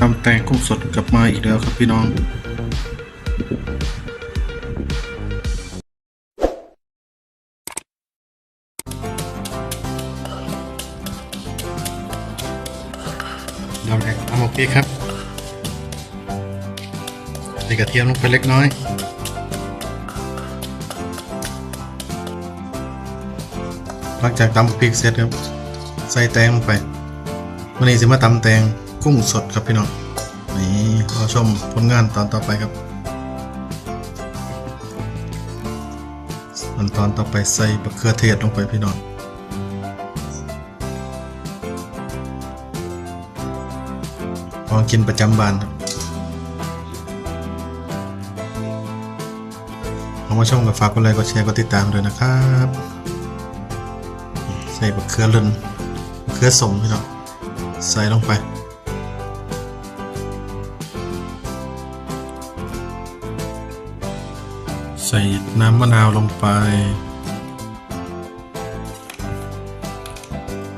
ตำแตงกุ้งสดกลับมาอีกแล้วครับพี่น้องเราแดกทำโอเคครับ ใส่กระเทียมลงไปเล็กน้อยหลังจากตำพริกเสร็จครับ ใส่แตงลงไปวันนี้สิมาตำแตง กุ้งสดครับพี่น้องนี่รอชมผลงานตอนต่อไปครับส่วนตอนต่อไปใส่บะเขือเทศลงไปพี่น้องของกินประจำบ้านครับเอมาชมกับฝากกดไลค์กดแชร์กดติดตามด้วยนะครับ ใส่บะเขือลื่นบะเขือสมพี่น้องใส่ลงไป ใส่น้ำมะนาวลงไป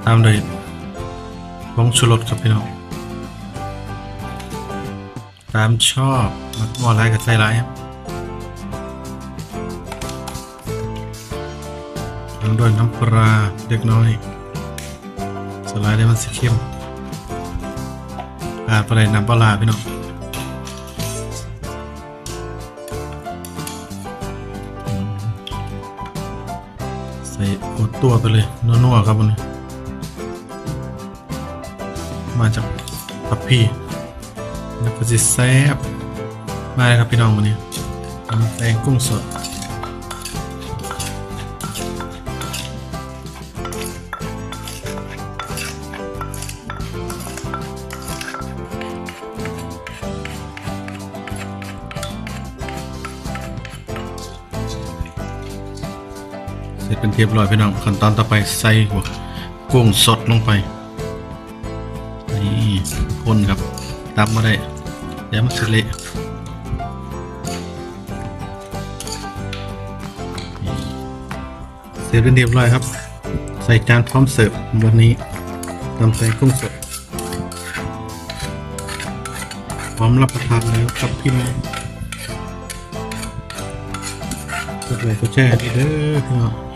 ตามด้วยผงชูรสครับพี่น้อง ตามชอบมักมอลายกับใส่ร้ายครับตามด้วยน้ำปลาเล็กน้อยสไลด์ได้มันสีเข้มอาดปลาไหลน้ำปลาร้าพี่น้อง ใส่อดตัวไปเลยนัวๆครับวันนี้ มาจากปับพี่แล้วก็จะแซ่บมาเลยครับพี่น้องวันนี้ตำแตงกุ้งสด ร็จเป็นเรียบร้อยพี่น้องขั้นตอนต่อไปใส่หัวกุ้งสดลงไปนี่คนครับตำมาได้เดี๋ยวมันสิเละนี่เสร็จเป็นเรียบร้อยครับ ใส่จานพร้อมเสิร์ฟวันนี้ตำใส่กุ้งสดพร้อมรับประทานแล้วครับพี่น้องกดไลค์กดแชร์ดีเด้อพี่น้อง